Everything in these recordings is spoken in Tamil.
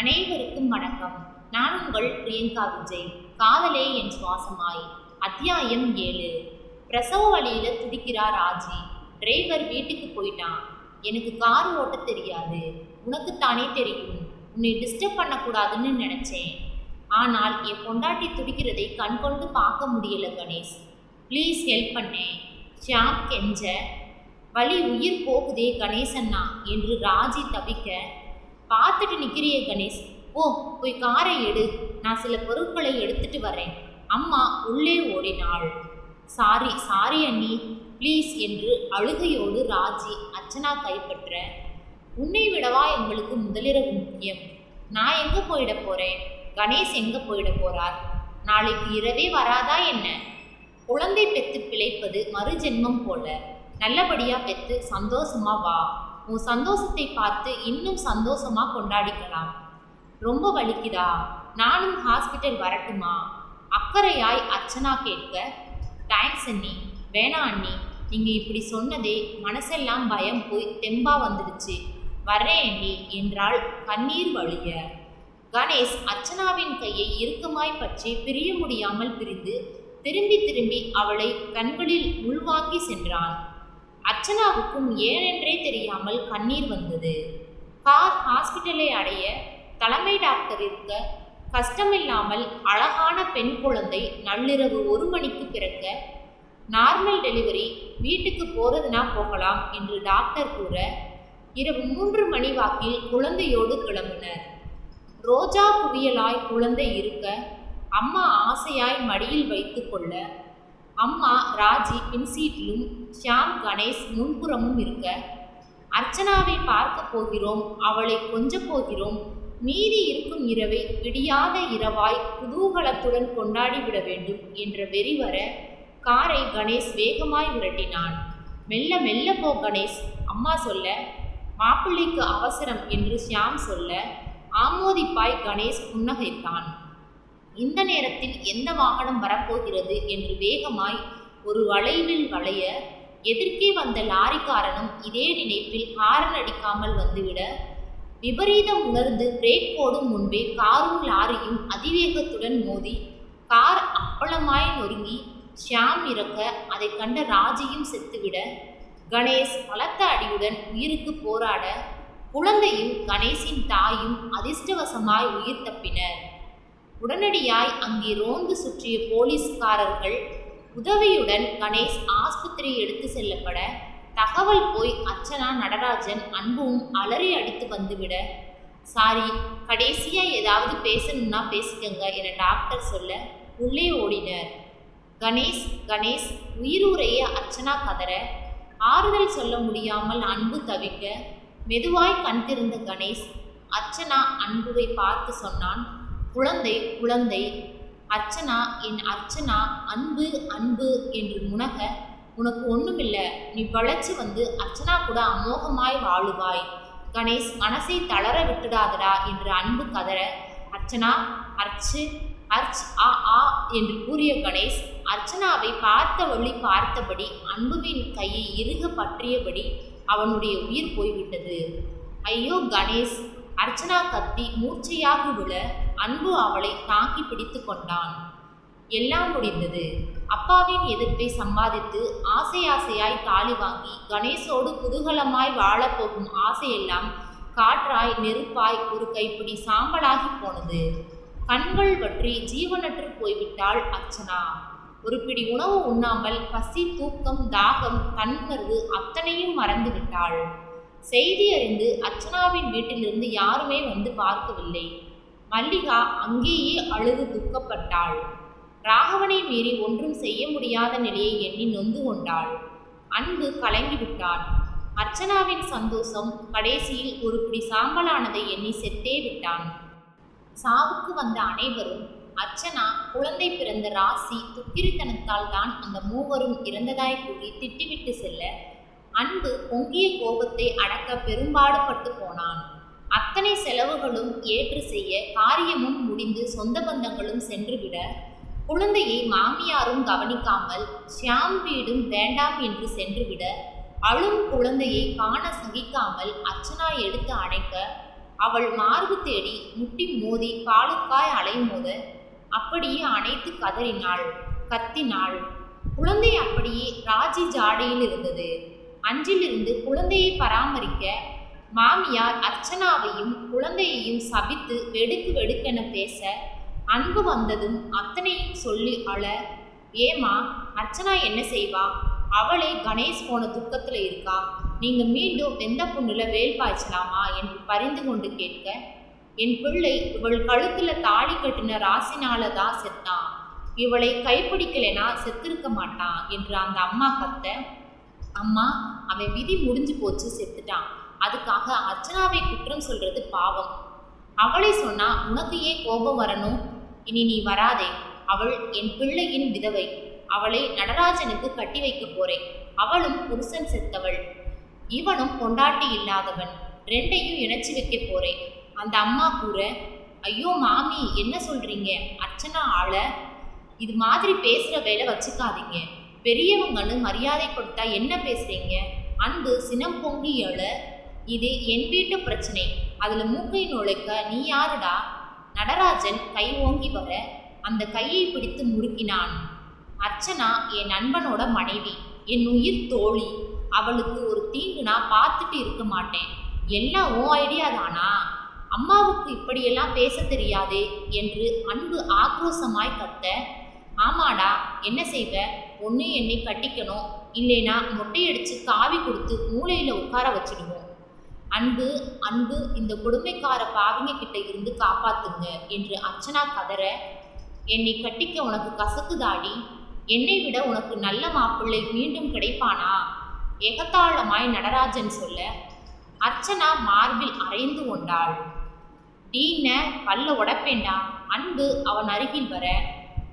அனைவருக்கும் வணக்கம் நான் உங்கள் பிரியங்கா விஜய். காதலே என் சுவாசமாய். அத்தியாயம் ஏழு. பிரசவ வழியில துடிக்கிறார் ராஜி. டிரைவர் வீட்டுக்கு போயிட்டான். எனக்கு கார் ஓட்ட தெரியாது. உனக்குத்தானே தெரியும். உன்னை டிஸ்டர்ப் பண்ணக்கூடாதுன்னு நினைச்சேன். ஆனால் என் பொண்டாட்டி துடிக்கிறதை கண் கொண்டு பார்க்க முடியல கணேஷ். ப்ளீஸ் ஹெல்ப் பண்ணேன் ஷியாம் கெஞ்ச. வழி உயிர் போகுதே கணேசண்ணா என்று ராஜி தவிக்க பார்த்துட்டு நிற்கிறியே கணேஷ். ஓ போய் காரை எடு. நான் சில பொருட்களை எடுத்துட்டு வரேன். அம்மா உள்ளே ஓடினாள். சாரி சாரி அண்ணி. ப்ளீஸ் என்று அழுகையோடு ராஜி அர்ச்சனா கைப்பற்ற உன்னை விடவா எங்களுக்கு முதலிரவு முக்கியம். நான் எங்கே போயிட போகிறேன் கணேஷ் எங்கே போயிட போகிறார் நாளைக்கு இரவே வராதா என்ன? குழந்தை பெற்று பிழைப்பது மறுஜென்மம் போல. நல்லபடியாக பெற்று சந்தோஷமா வா. உன் சந்தோஷத்தை பார்த்து இன்னும் சந்தோஷமா கொண்டாடிக்கலாம். ரொம்ப வலிக்குதா? நானும் ஹாஸ்பிட்டல் வரட்டுமா? அக்கறையாய் அர்ச்சனா கேட்க தேங்க்ஸ் அண்ணி. வேணாம் அண்ணி. நீங்க இப்படி சொன்னதே மனசெல்லாம் பயம் போய் தெம்பா வந்துடுச்சு. வர்றேன் அண்ணி என்றாள் கண்ணீர் வழிய. கணேஷ் அர்ச்சனாவின் கையை இறுக்கமாய் பற்றி பிரிய முடியாமல் பிரிந்து திரும்பி திரும்பி அவளை கண்களில் உள்வாங்கி சென்றான். அர்ச்சனாவுக்கும் ஏனென்றே தெரியாமல் கண்ணீர் வந்தது. கார் ஹாஸ்பிட்டலை அடைய தலைமை டாக்டர் இருக்க கஷ்டமில்லாமல் அழகான பெண் குழந்தை நள்ளிரவு ஒரு மணிக்கு பிறக்க நார்மல் டெலிவரி வீட்டுக்கு போகிறதுனா போகலாம் என்று டாக்டர் கூற இரவு மூன்று மணி வாக்கில் குழந்தையோடு கிளம்பினர். ரோஜா குவியலாய் குழந்தை இருக்க அம்மா ஆசையாய் மடியில் வைத்துக்கொள்ள அம்மா ராஜி பின்சீட்டிலும் ஷியாம் கணேஷ் முன்புறமும் இருக்க அர்ச்சனாவை பார்க்க போகிறோம் அவளை கொஞ்ச போகிறோம். மீதி இருக்கும் இரவை விடியாத இரவாய் குதூகலத்துடன் கொண்டாடிவிட வேண்டும் என்ற வெறி வர காரை கணேஷ் வேகமாய் விரட்டினான். மெல்ல மெல்ல போ கணேஷ். அம்மா சொல்ல மாப்பிள்ளைக்கு அவசரம் என்று ஷியாம் சொல்ல ஆமோதிப்பாய் கணேஷ் புன்னகைத்தான். இந்த நேரத்தில் எந்த வாகனம் வரப்போகிறது என்று வேகமாய் ஒரு வளைவில் வளைய எதிர்க்கே வந்த லாரிக்காரனும் இதே நினைப்பில் ஹாரன் அடிக்காமல் வந்துவிட விபரீதம் உணர்ந்து பிரேக் போடும் முன்பே காரும் லாரியும் அதிவேகத்துடன் மோதி கார் அப்பளமாய் நொறுங்கி ஷியாம் இறக்க அதை கண்ட ராஜியும் செத்துவிட கணேஷ் பலத்த அடியுடன் உயிருக்கு போராட குழந்தையும் கணேஷின் தாயும் அதிர்ஷ்டவசமாய் உயிர் தப்பினர். உடனடியாய் அங்கே ரோந்து சுற்றிய போலீஸ்காரர்கள் உதவியுடன் கணேஷ் ஆஸ்பத்திரி எடுத்து செல்லப்பட தகவல் போய் அர்ச்சனா நடராஜன் அன்பும் அலறி அடித்து வந்துவிட சாரி கடைசியாக ஏதாவது பேசணும்னா பேசிக்கங்க என டாக்டர் சொல்ல உள்ளே ஓடினர். கணேஷ் கணேஷ் உயிருரைய அர்ச்சனா கதற ஆறுதல் சொல்ல முடியாமல் அன்பு தவிக்க மெதுவாய் கண் திறந்த கணேஷ் அர்ச்சனா அன்புவை பார்த்து சொன்னான் குழந்தை குழந்தை அர்ச்சனா என் அர்ச்சனா அன்பு அன்பு என்று முனக உனக்கு ஒண்ணுமில்ல நீ வளைச்சு வந்து அர்ச்சனா கூட அமோகமாய் வாழுவாய். கணேஷ் மனசை தளர விட்டுடாதடா என்று அன்பு கதற அர்ச்சனா அர்ச்சு அர்ச் ஆ ஆ என்று கூறிய கணேஷ் அர்ச்சனாவை பார்த்த வழி பார்த்தபடி அன்புவின் கையை இறுக பற்றியபடி அவனுடைய உயிர் போய்விட்டது. ஐயோ கணேஷ் அர்ச்சனா கத்தி மூர்ச்சையாக விழ அன்பு அவளை தாங்கி பிடித்து கொண்டான். எல்லாம் முடிந்தது. அப்பாவின் எதிர்ப்பை சம்பாதித்து ஆசை ஆசையாய் தாலி வாங்கி கணேசோடு குதூகலமாய் வாழப்போகும் ஆசையெல்லாம் காற்றாய் நெருப்பாய் ஒரு கைப்பிடி சாம்பலாகி போனது. கண்கள் பற்றி ஜீவனற்று போய்விட்டாள் அர்ச்சனா. ஒரு பிடி உணவு உண்ணாமல் பசி தூக்கம் தாகம் தன்னுணர்வு அத்தனையும் மறந்து விட்டாள். செய்தி அறிந்து அர்ச்சனாவின் வீட்டிலிருந்து யாருமே வந்து பார்க்கவில்லை. மல்லிகா அங்கேயே அழுது துக்கப்பட்டாள். ராகவனை மீறி ஒன்றும் செய்ய முடியாத நிலையை எண்ணி நொந்து கொண்டாள். அன்பு கலங்கிவிட்டான். அர்ச்சனாவின் சந்தோஷம் கடைசியில் ஒரு பிடி சாம்பலானதை எண்ணி செத்தே விட்டான். சாவுக்கு வந்த அனைவரும் அர்ச்சனா குழந்தை பிறந்த ராசி துக்கிரித்தனத்தால் தான் அந்த மூவரும் இறந்ததாய் கூறி திட்டிவிட்டு செல்ல அன்பு பொங்கிய கோபத்தை அடக்க பெரும்பாடுபட்டு போனான். அத்தனை செலவுகளும் ஏற்று செய்ய காரியமும் முடிந்து சொந்த பந்தங்களும் சென்றுவிட குழந்தையை மாமியாரும் கவனிக்காமல் ஷியாம் வீடும் வேண்டாம் என்று சென்றுவிட அழும் குழந்தையை காண சகிக்காமல் அர்ச்சனா எடுத்து அணைக்க அவள் மார்பு தேடி முட்டி மோதி காலுக்காய் அலைமோத அப்படியே அணைத்து கதறினாள் கத்தினாள். குழந்தை அப்படியே ராஜி ஜாடையில் இருந்தது. அன்றிலிருந்து குழந்தையை பராமரிக்க மாமியார் அர்ச்சனாவையும் குழந்தையையும் சபித்து வெடுக்கு வெடுக்கென பேச அன்பு வந்ததும் அத்தனையும் சொல்லி அழ ஏமா அர்ச்சனா என்ன செய்வா? அவளே கணேஷ் போன துக்கத்தில் இருக்கா? நீங்க மீண்டும் வெந்த புண்ணுல வேல் பாய்ச்சலாமா? என்று பரிந்து கொண்டு கேட்க என் பிள்ளை இவள் கழுத்துல தாடி கட்டின ராசினால தான் செத்தான் இவளை கைப்பிடிக்கலைனா செத்திருக்க மாட்டான் என்று அந்த அம்மா கத்த அம்மா அவன் விதி முடிஞ்சு போச்சு செத்துட்டான். அதுக்காக அர்ச்சனாவை குற்றம் சொல்றது பாவம். அவளை சொன்னா உனக்கு ஏன் கோபம் வரணும்? இனி நீ வராதே. அவள் என் பிள்ளையின் விதவை. அவளை நடராஜனுக்கு கட்டி வைக்க போறேன். அவளும் புருஷன் செத்தவள். இவனும் கொண்டாட்டி இல்லாதவன். ரெண்டையும் இணைச்சி வைக்க போறேன். அந்த அம்மா கூற ஐயோ மாமி என்ன சொல்றீங்க? அர்ச்சனா ஆள? இது மாதிரி பேசுற வேலை வச்சுக்காதீங்க. பெரியவங்கன்னு மரியாதை கொடுத்தா என்ன பேசுறீங்க? அன்பு சினம் பொங்கி எழ. இது என் வீட்டு பிரச்சனை. அதில் மூக்கை நுழைக்க நீ யாருடா? நடராஜன் கை ஓங்கி வர அந்த கையை பிடித்து முறுக்கினான். அர்ச்சனா என் நண்பனோட மனைவி என் உயிர் தோழி அவளுக்கு ஒரு தீங்குனா பார்த்துட்டு இருக்க மாட்டேன். எல்லாம் ஓ ஐடியா தானா? அம்மாவுக்கு இப்படியெல்லாம் பேச தெரியாது என்று அன்பு ஆக்ரோசமாய் கத்த ஆமாடா என்ன செய்வ? ஒன்று என்னை கட்டிக்கணும். இல்லைனா மொட்டையடிச்சு காவி கொடுத்து மூளையில் உட்கார வச்சிடுவோம். அன்பு அன்பு இந்த கொடுமைக்கார பாவிங்க கிட்ட இருந்து காப்பாத்துங்க என்று அர்ச்சனா கதற என்னை கட்டிக்க உனக்கு கசக்குதாடி? என்னை விட உனக்கு நல்ல மாப்பிள்ளை மீண்டும் கிடைப்பானா? எகத்தாளமாய் நடராஜன் சொல்ல அர்ச்சனா மார்பில் அரைந்து கொண்டாள். டீன பல்ல உடப்பேண்டா? அன்பு அவன் அருகில் வர.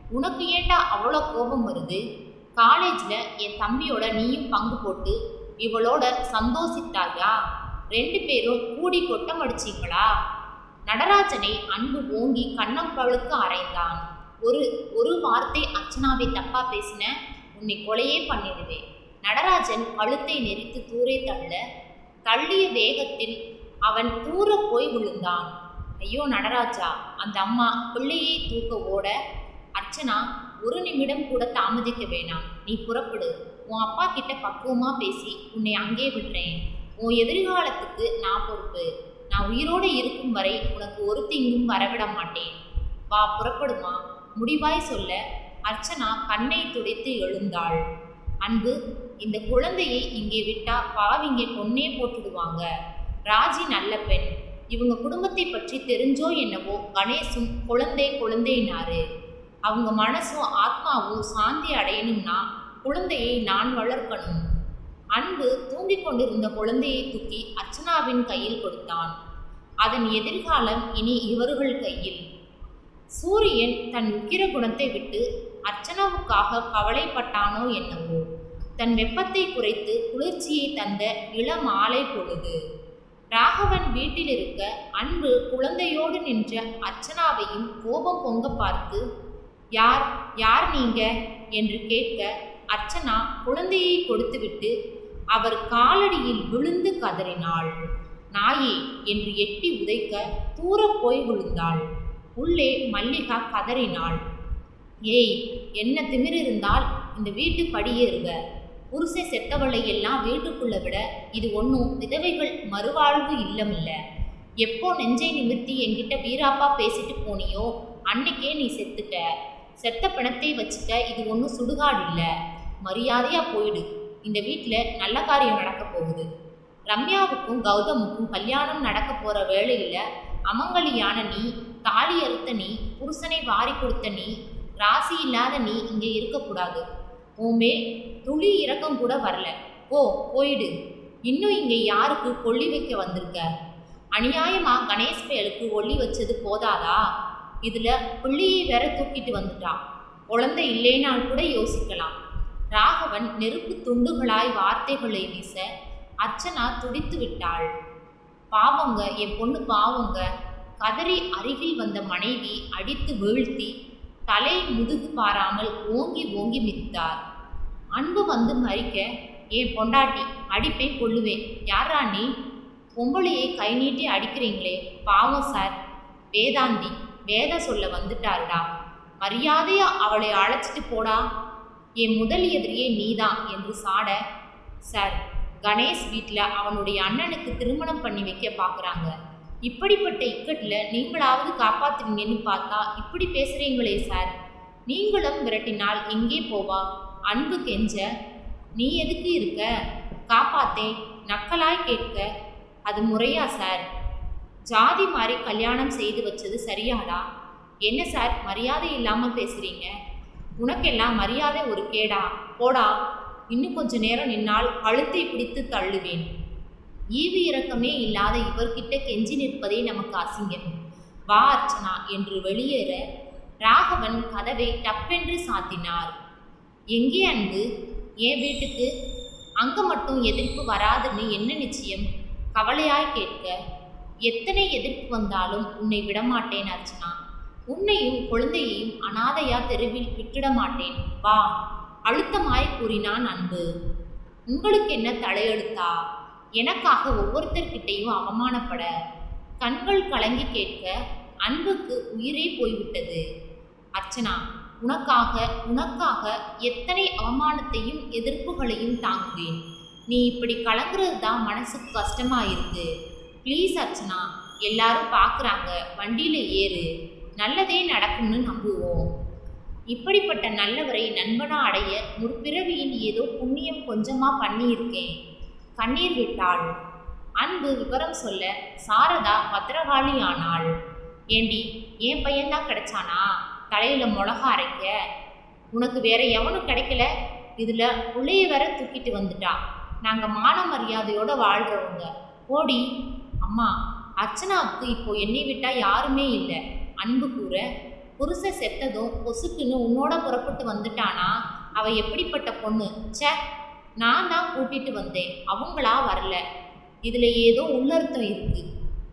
உனக்கு ஏண்டா அவ்வளோ கோபம் வருது? காலேஜில் என் தம்பியோட நீயும் பங்கு போட்டு இவளோட சந்தோஷித்தாயா? ரெண்டு பேரும் கூடி கொட்டம் அடிச்சீங்களா? நடராஜனை அன்பு ஓங்கி கண்ணம் பழுக்கு அரைந்தான் ஒரு ஒரு வார்த்தை அர்ச்சனாவை தப்பா பேசின உன்னை கொலையே பண்ணிடுவேன் நடராஜன் கழுத்தை நெரித்து தூரே தள்ள தள்ளிய வேகத்தில் அவன் தூர போய் விழுந்தான். ஐயோ நடராஜா அந்த அம்மா பிள்ளையை தூக்க ஓட அர்ச்சனா ஒரு நிமிடம் கூட தாமதிக்க வேணாம். நீ புறப்படு. உன் அப்பா கிட்ட பக்குவமா பேசி உன்னை அங்கே விடுறேன். உன் எதிர்காலத்துக்கு நான் பொறுப்பு. நான் உயிரோடு இருக்கும் வரை உனக்கு ஒரு தீங்கும் வரவிட மாட்டேன். வா புறப்படுமா? முடிவாய் சொல்ல அர்ச்சனா கண்ணை துடைத்து எழுந்தாள். அன்பு இந்த குழந்தையை இங்கே விட்டா பாவிங்க கொன்னே போட்டுடுவாங்க. ராஜி நல்ல பெண். இவங்க குடும்பத்தை பற்றி தெரிஞ்சோ என்னவோ கணேசும் குழந்தை குழந்தைனாரு அவங்க மனசும் ஆத்மாவும் சாந்தி அடையணும்னா குழந்தையை நான் வளர்க்கணும். அன்பு தூங்கிக் கொண்டிருந்த குழந்தையை தூக்கி அர்ச்சனாவின் கையில் கொடுத்தான். அதன் எதிர்காலம் இனி இவர்கள் கையில். சூரியன் தன் உக்கிர குணத்தை விட்டு அர்ச்சனாவுக்காக கவலைப்பட்டானோ என்னவோ. தன் வெப்பத்தை குறைத்து குளிர்ச்சியை தந்த இளமாலை பொழுது. ராகவன் வீட்டில் இருக்க அன்பு குழந்தையோடு நின்ற அர்ச்சனாவையும் கோபம் பொங்க பார்த்து யார் யார் நீங்க? என்று கேட்க அர்ச்சனா குழந்தையை கொடுத்துவிட்டு அவர் காலடியில் விழுந்து கதறினாள். நாயே என்று எட்டி உதைக்க தூர போய் விழுந்தாள். உள்ளே மல்லிகா கதறினாள். ஏய் என்ன திமிர் இருந்தால் இந்த வீட்டு படியேறுக. புருஷை செத்தவளை எல்லாம் வீட்டுக்குள்ள விட இது ஒன்றும் விதவைகள் மறுவாழ்வு இல்லமில்ல. எப்போ நெஞ்சை நிமிர்த்தி என்கிட்ட வீராப்பா பேசிட்டு போனியோ அன்னைக்கே நீ செத்துட்ட. செத்த பிணத்தை வச்சுக்க இது ஒன்றும் சுடுகாடு இல்லை மரியாதையாக போயிடு. இந்த வீட்டில் நல்ல காரியம் நடக்க போகுது. ரம்யாவுக்கும் கௌதமுக்கும் கல்யாணம் நடக்க போகிற வேளையில் அமங்கலியான நீ தாலி அறுத்த நீ புருஷனை வாரி கொடுத்த நீ ராசி இல்லாத நீ இங்கே இருக்கக்கூடாது ஓமே துளி இறக்கம் கூட வரல. போ போயிடு. இன்னும் இங்கே யாருக்கு கொள்ளி வைக்க வந்திருக்க? அநியாயமா கணேஷ் பயலுக்கு ஒள்ளி வச்சது போதாதா? இதில் பிள்ளையை வேற தூக்கிட்டு வந்துட்டா. குழந்தை இல்லைனால் கூட யோசிக்கலாம். ராகவன் நெருப்பு துண்டுகளாய் வார்த்தைகளை வீச அர்ச்சனா துடித்து விட்டாள் பாவங்க என் பொண்ணு பாவங்க கதறி அருகில் வந்த மனைவி அடித்து வீழ்த்தி தலை முதுகு பாராமல் ஓங்கி ஓங்கி மிதித்தார். அன்பு வந்து மறிக்க என் பொண்டாட்டி அடிப்பேன் கொள்ளுவேன். யாரா நீ? பொம்பளையை கை நீட்டி அடிக்கிறீங்களே. பாவம் சார் வேதாந்தி வேத சொல்ல வந்துட்டாருடா மரியாதையா அவளை அழைச்சிட்டு போடா. என் முதல் எதிரியே நீதான் என்று சாட சார் கணேஷ் வீட்டில் அவனுடைய அண்ணனுக்கு திருமணம் பண்ணி வைக்க பார்க்குறாங்க இப்படிப்பட்ட இக்கட்டில் நீங்களாவது காப்பாற்றுவீங்கன்னு பார்த்தா இப்படி பேசுகிறீங்களே சார் நீங்களும் விரட்டினால் எங்கே போவா? அன்பு கெஞ்ச நீ எதுக்கு இருக்க? காப்பாத்தே நக்கலாய் கேட்க. அது முறையா சார் ஜாதி மாதிரி கல்யாணம் செய்து வச்சது சரியாடா? என்ன சார் மரியாதை இல்லாமல் பேசுகிறீங்க உனக்கெல்லாம் மரியாதை ஒரு கேடா. போடா. இன்னும் கொஞ்ச நேரம் நின்னால் கழுத்தை பிடித்து தள்ளுவேன். ஈவு இரக்கமே இல்லாத இவர்கிட்ட கெஞ்சி நிற்பதே நமக்கு அசிங்கம். வா அர்ச்சனா என்று வெளியேற ராகவன் கதவை டப்பென்று சாத்தினார். எங்கே அன்பு? என் வீட்டுக்கு? அங்க மட்டும் எதிர்ப்பு வராதுன்னு என்ன நிச்சயம்? கவலையாய் கேட்க எத்தனை எதிர்ப்பு வந்தாலும் உன்னை விடமாட்டேன் அர்ச்சனா. உன்னையும் குழந்தையையும் அனாதையா தெருவில் விட்டுட மாட்டேன் வா. அழுத்தமாய் கூறினான் அன்பு. உங்களுக்கு என்ன தலையெழுத்தா? எனக்காக ஒவ்வொருத்தர்கிட்டையும் அவமானப்பட. கண்கள் கலங்கி கேட்க அன்புக்கு உயிரே போய்விட்டது. அர்ச்சனா உனக்காக உனக்காக எத்தனை அவமானத்தையும் எதிர்ப்புகளையும் தாங்குவேன். நீ இப்படி கலங்குறது தான் மனசுக்கு கஷ்டமாயிருக்கு. ப்ளீஸ் அர்ச்சனா எல்லாரும் பார்க்குறாங்க வண்டியில் ஏறு. நல்லதே நடக்கும்னு நம்புவோம். இப்படிப்பட்ட நல்லவரை நண்பனா அடைய முற்பிறவியின் ஏதோ புண்ணியம் கொஞ்சமா பண்ணியிருக்கேன். கண்ணீர் விட்டாள். அன்பு விவரம் சொல்ல சாரதா பத்திரகாளி ஆனாள் ஏண்டி என் பையன்தான் கிடைச்சானா? தலையில மிளகா அரைக்க. உனக்கு வேற எவனும் கிடைக்கல? இதுல புள்ளைய வேற தூக்கிட்டு வந்துட்டான். நாங்க மான மரியாதையோட வாழ்றவங்க. ஓடி அம்மா அர்ச்சனாவுக்கு இப்போ என்னை விட்டா யாருமே இல்லை. அன்பு கூற புருஷ செத்ததும் பொசுக்குன்னு உன்னோட புறப்பட்டு வந்துட்டானா? அவ எப்படிப்பட்ட பொண்ணு? ச்சே நான் தான் கூட்டிட்டு வந்தேன். அவங்களா வரல. இதுல ஏதோ உள்ளர்த்தம் இருக்கு.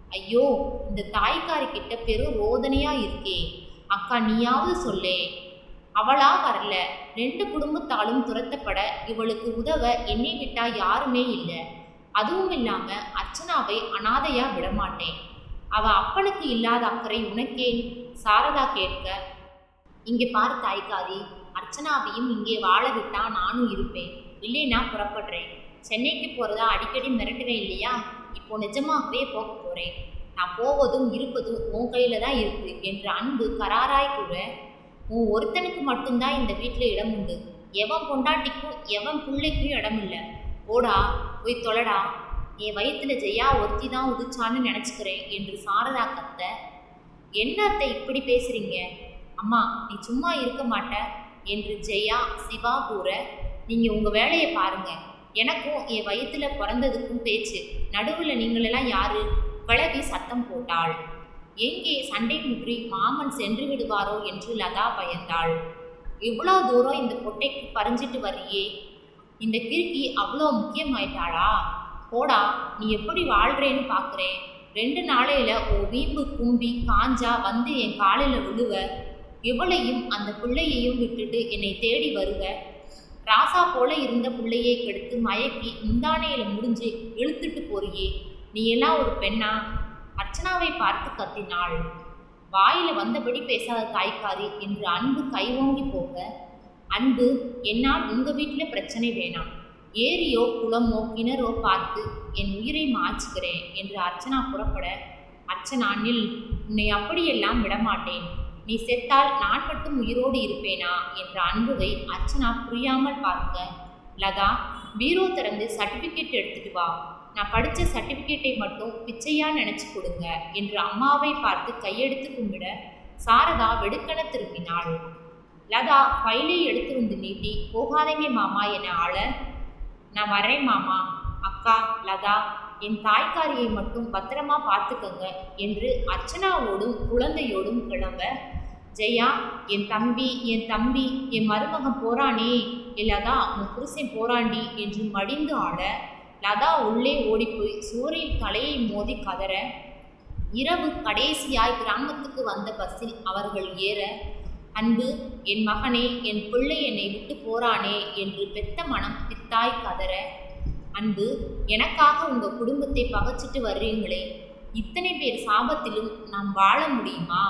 ஐயோ இந்த தாய்க்காரி கிட்ட பெரும் ரோதனையா இருக்கே. அக்கா நீயாவது சொல்லே. அவளா வரல. ரெண்டு குடும்பத்தாலும் துரத்தப்பட இவளுக்கு உதவ என்னை விட்டா யாருமே இல்லை. அதுவும் இல்லாம அர்ச்சனாவை அனாதையா விடமாட்டேன். அவ அப்பனுக்கு இல்லாத அக்கறை உனக்கேன் சாரதா கேட்க இங்கே பாரு தாய்க்காரி அர்ச்சனாவையும் இங்கே வாழ விட்டா நானும் இருப்பேன். இல்லைனா புறப்படுறேன். சென்னைக்கு போகிறதா அடிக்கடி மிரட்டுவேன் இல்லையா? இப்போ நிஜமாகவே போக போகிறேன் நான் போவதும் இருப்பதும் உன் கையில் தான் இருக்கு என்ற அன்பு கராராய் கூட உன் ஒருத்தனுக்கு மட்டும்தான் இந்த வீட்டில் இடம் உண்டு. எவன் பொண்டாட்டிக்கும் எவன் பிள்ளைக்கும் இடம் இல்லை போடா போய் தொலைடா. என் வயிற்றுல ஜெயா ஒருத்தி தான் உதிச்சான்னு நினச்சிக்கிறேன் என்று சாரதா கத்த என்ன அத்தை இப்படி பேசுறீங்க? அம்மா நீ சும்மா இருக்க மாட்ட என்று ஜெயா சிவா கூற நீங்க உங்க வேலையை பாருங்க. எனக்கும் என் வயிற்றுல பிறந்ததுக்கும் பேச்சு. நடுவில் நீங்களெல்லாம் யாரு? கிளவி சத்தம் போட்டாள். எங்கே சண்டை முற்றி மாமன் சென்று விடுவாரோ? என்று லதா பயந்தாள். இவ்வளோ தூரம் இந்த பொட்டைக்கு பறிஞ்சிட்டு வர்றியே. இந்த கிறுக்கி அவ்வளோ முக்கியமாயிட்டாளா? போடா நீ எப்படி வாழ்கிறேன்னு பார்க்குறேன் ரெண்டு நாளையில் ஓ வீம்பு கும்பி காஞ்சா வந்து என் காலில் விழுவ. இவளையும் அந்த பிள்ளையையும் விட்டுட்டு என்னை தேடி வருவ. ராசா போல இருந்த பிள்ளையை கெடுத்து மயக்கி முந்தானையில முடிஞ்சு இழுத்துட்டு போறியே. நீ எல்லாம் ஒரு பெண்ணா? அர்ச்சனாவை பார்த்து கத்தினாள். வாயில் வந்தபடி பேசாத தாய்க்காரி என்று அன்பு கை போக. அன்பு என்னால் உங்கள் வீட்டில் பிரச்சனை வேணாம். ஏரியோ குளமோ கிணறோ பார்த்து என் உயிரை மாச்சுக்கிறேன் என்று அர்ச்சனா புறப்பட அர்ச்சனா நில். உன்னை அப்படியெல்லாம் விடமாட்டேன். நீ செத்தால் நான் மட்டும் உயிரோடு இருப்பேனா? என்ற அன்புவை அர்ச்சனா புரியாமல் பார்க்க லதா பீரோ திறந்து சர்டிஃபிகேட் எடுத்துட்டு வா. நான் படித்த சர்டிஃபிகேட்டை மட்டும் பிச்சையா நினச்சி கொடுங்க என்று அம்மாவை பார்த்து கையெடுத்து கும்பிட சாரதா வெடுக்கென திரும்பினாள். லதா ஃபைலை எடுத்து வந்து நீட்டி போகாதீங்க மாமா என ஆள. நான் வரேன் மாமா. அக்கா லதா என் தாய்க்காரியை மட்டும் பத்திரமா பார்த்துக்கங்க என்று அர்ச்சனாவோடும் குழந்தையோடும் கிளம்ப. ஜெயா என் தம்பி என் தம்பி என் மருமகன் போறானே. இல்லாதா லதா உன் புருஷன் போராண்டி என்று மடிந்து ஆட லதா உள்ளே ஓடிப்போய் சூரியன் தலையை மோதி கதற. இரவு கடைசியாய் கிராமத்துக்கு வந்த பஸ்ஸில் அவர்கள் ஏற அன்பு என் மகனே என் பிள்ளை என்னை விட்டு போறானே என்று பெத்த மனம் பித்தாய் கதற. அன்பு எனக்காக உங்க குடும்பத்தை பகைச்சிட்டு வர்றீங்களே. இத்தனை பேர் சாபத்திலும் நாம் வாழ முடியுமா?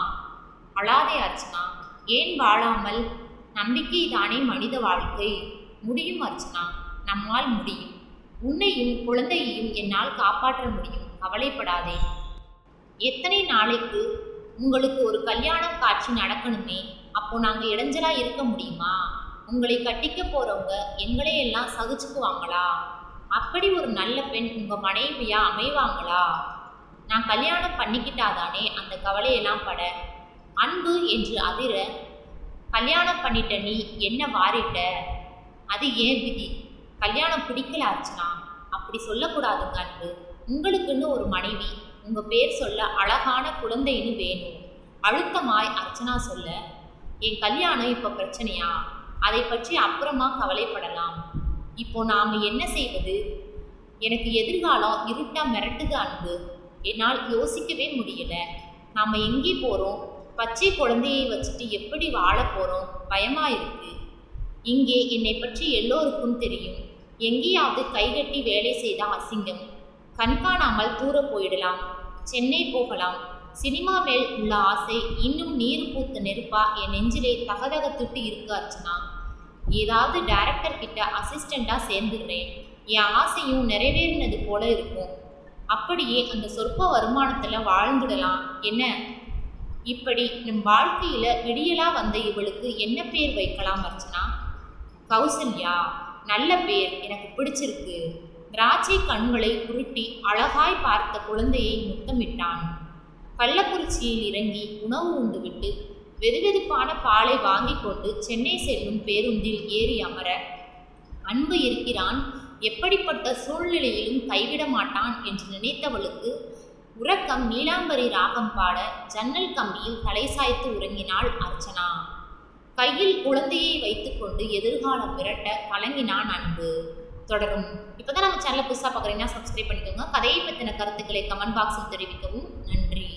அழாதே அர்ச்சனா ஏன் வாழாமல்? நம்பிக்கை தானே மனித வாழ்க்கை. முடியும் அர்ச்சனா நம்மால் முடியும். உன்னையும் குழந்தையையும் என்னால் காப்பாற்ற முடியும். கவலைப்படாதே. எத்தனை நாளைக்கு உங்களுக்கு ஒரு கல்யாணம் காட்சி நடக்கணுமே? அப்போ நாங்க இடைஞ்சலா இருக்க முடியுமா? உங்களை கட்டிக்க போறவங்க எங்களை எல்லாம் சகிச்சுக்குவாங்களா? அப்படி ஒரு நல்ல பெண் உங்க மனைவியா அமைவாங்களா? நான் கல்யாணம் பண்ணிக்கிட்டாதானே அந்த கவலையெல்லாம் பட. அன்பு என்று அதிர கல்யாணம் பண்ணிட்ட நீ என்ன வாரிட்ட? அது ஏன் விதி? கல்யாணம் பிடிக்கல அர்ச்சனா? அப்படி சொல்லக்கூடாதுங்க அன்பு. உங்களுக்குன்னு ஒரு மனைவி உங்க பேர் சொல்ல அழகான குழந்தைன்னு வேணும். அழுத்தமாய் அர்ச்சனா சொல்ல என் கல்யாணம் இப்போ பிரச்சனையா? அதை பற்றி அப்புறமா கவலைப்படலாம். இப்போ நாம் என்ன செய்வது? எனக்கு எதிர்காலம் இருட்டா மிரட்டுது அன்பு. என்னால் யோசிக்கவே முடியல. நாம் எங்கே போகிறோம் பச்சை குழந்தையை வச்சுட்டு எப்படி வாழ போகிறோம் பயமாக இருக்கு. இங்கே என்னை பற்றி எல்லோருக்கும் தெரியும். எங்கேயாவது கைகட்டி வேலை செய்த அசிங்கம். கண்காணாமல் தூர போயிடலாம். சென்னை போகலாம். சினிமா மேல் உள்ள ஆசை இன்னும் நீர் பூத்த நெருப்பா? என் நெஞ்சிலே தகதகத்துட்டு இருக்கு அர்ச்சனா. ஏதாவது டைரக்டர் கிட்ட அசிஸ்டண்டா சேர்ந்துடுறேன். என் ஆசையும் நிறைவேறினது போல இருக்கும். அப்படியே அந்த சொற்ப வருமானத்துல வாழ்ந்துடலாம். என்ன? இப்படி நம் வாழ்க்கையில விடியலா வந்த இவளுக்கு என்ன பேர் வைக்கலாம் அர்ச்சனா? கௌசல்யா நல்ல பேர் எனக்கு பிடிச்சிருக்கு. திராட்சை கண்களை உருட்டி அழகாய் பார்த்த குழந்தையை முத்தமிட்டான். கள்ளக்குறிச்சியில் இறங்கி உணவு உண்டுவிட்டு வெதுவெதுப்பான பாலை வாங்கி கொண்டு சென்னை செல்லும் பேருந்தில் ஏறி அமர அன்பு இருக்கிறான். எப்படிப்பட்ட சூழ்நிலையிலும் கைவிட மாட்டான் என்று நினைத்தவளுக்கு உறக்கம் நீலாம்பரி ராகம் பாட ஜன்னல் கம்பியில் தலை சாய்த்து உறங்கினாள் அர்ச்சனா. கையில் குழந்தையை வைத்துக்கொண்டு எதிர்காலம் விரட்ட கலங்கினான் அன்பு. தொடரும். இப்போதான் நம்ம சேனலை புதுசாக பார்க்குறீங்கன்னா சப்ஸ்கிரைப் பண்ணிக்கோங்க. கதையை பற்றின கருத்துக்களை கமெண்ட் பாக்ஸில் தெரிவிக்கவும். நன்றி.